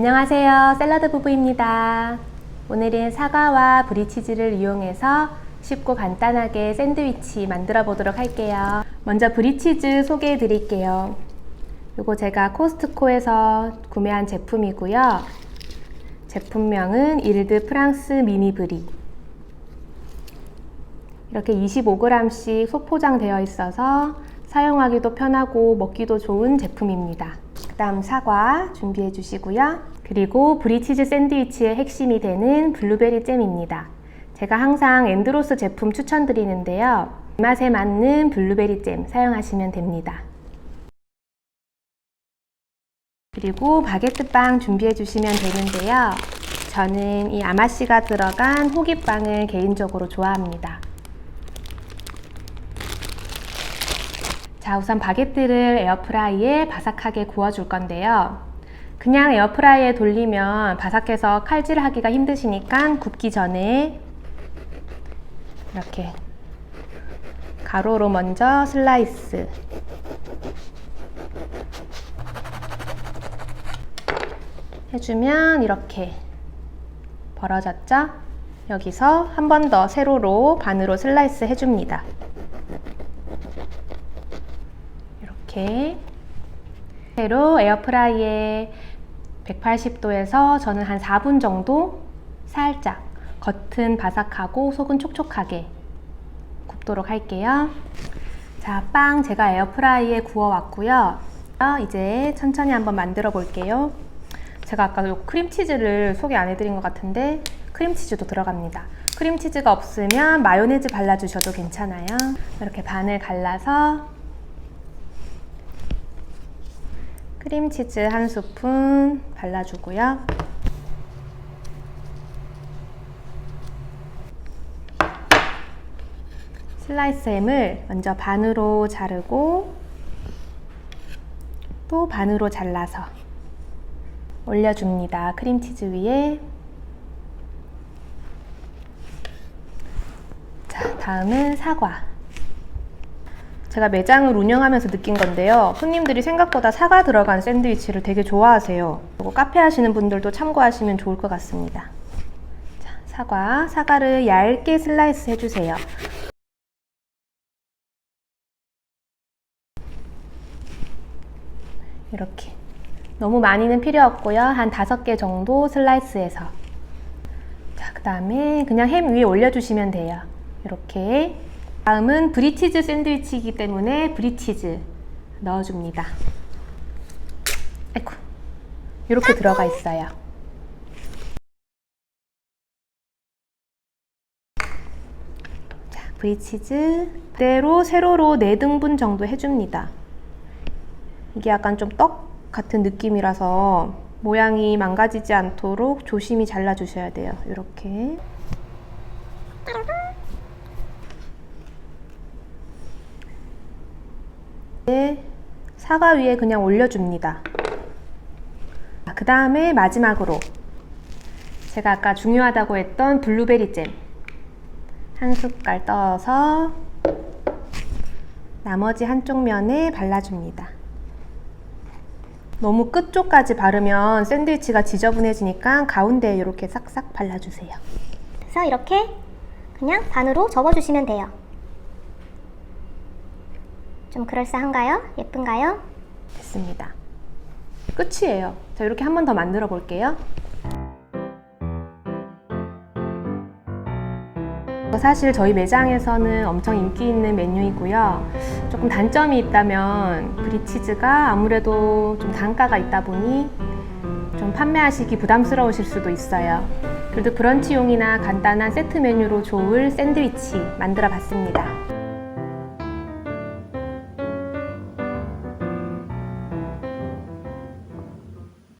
안녕하세요. 샐러드 부부입니다. 오늘은 사과와 브리치즈를 이용해서 쉽고 간단하게 샌드위치 만들어 보도록 할게요. 먼저 브리치즈 소개해 드릴게요. 이거 제가 코스트코에서 구매한 제품이고요. 제품명은 일드 프랑스 미니 브리. 이렇게 25g씩 소포장 되어 있어서 사용하기도 편하고 먹기도 좋은 제품입니다. 그 다음 사과 준비해 주시고요. 그리고 브리치즈 샌드위치의 핵심이 되는 블루베리 잼입니다. 제가 항상 앤드로스 제품 추천드리는데요. 입맛에 맞는 블루베리 잼 사용하시면 됩니다. 그리고 바게트 빵 준비해 주시면 되는데요. 저는 이 아마씨가 들어간 호기빵을 개인적으로 좋아합니다. 자, 우선 바게트를 에어프라이에 바삭하게 구워줄 건데요. 그냥 에어프라이에 돌리면 바삭해서 칼질하기가 힘드시니까 굽기 전에 이렇게 가로로 먼저 슬라이스 해주면 이렇게 벌어졌죠? 여기서 한 번 더 세로로 반으로 슬라이스 해줍니다. 이렇게 채로 에어프라이에 180도에서 저는 한 4분 정도 살짝 겉은 바삭하고 속은 촉촉하게 굽도록 할게요. 자, 빵 제가 에어프라이에 구워 왔고요. 이제 천천히 한번 만들어 볼게요. 제가 아까 요 크림치즈를 소개 안 해드린 것 같은데 크림치즈도 들어갑니다. 크림치즈가 없으면 마요네즈 발라주셔도 괜찮아요. 이렇게 반을 갈라서 크림치즈 한 스푼 발라주고요. 슬라이스 햄을 먼저 반으로 자르고 또 반으로 잘라서 올려줍니다. 크림치즈 위에. 자, 다음은 사과. 제가 매장을 운영하면서 느낀 건데요. 손님들이 생각보다 사과 들어간 샌드위치를 되게 좋아하세요. 그리고 카페 하시는 분들도 참고하시면 좋을 것 같습니다. 자, 사과. 사과를 얇게 슬라이스 해주세요. 이렇게. 너무 많이는 필요 없고요. 한 다섯 개 정도 슬라이스해서. 자, 그 다음에 그냥 햄 위에 올려주시면 돼요. 이렇게. 다음은 브리치즈 샌드위치이기 때문에 브리치즈 넣어줍니다. 아이고. 이렇게 들어가 있어요. 자, 브리치즈 그대로 세로로 4등분 정도 해줍니다. 이게 약간 좀 떡 같은 느낌이라서 모양이 망가지지 않도록 조심히 잘라주셔야 돼요. 이렇게. 이제 사과 위에 그냥 올려줍니다. 그 다음에 마지막으로 제가 아까 중요하다고 했던 블루베리 잼 한 숟갈 떠서 나머지 한쪽 면에 발라줍니다. 너무 끝쪽까지 바르면 샌드위치가 지저분해지니까 가운데에 이렇게 싹싹 발라주세요. 그래서 이렇게 그냥 반으로 접어주시면 돼요. 좀 그럴싸한가요? 예쁜가요? 됐습니다. 끝이에요. 자, 이렇게 한 번 더 만들어 볼게요. 사실 저희 매장에서는 엄청 인기 있는 메뉴이고요. 조금 단점이 있다면 브리치즈가 아무래도 좀 단가가 있다 보니 좀 판매하시기 부담스러우실 수도 있어요. 그래도 브런치용이나 간단한 세트 메뉴로 좋을 샌드위치 만들어 봤습니다.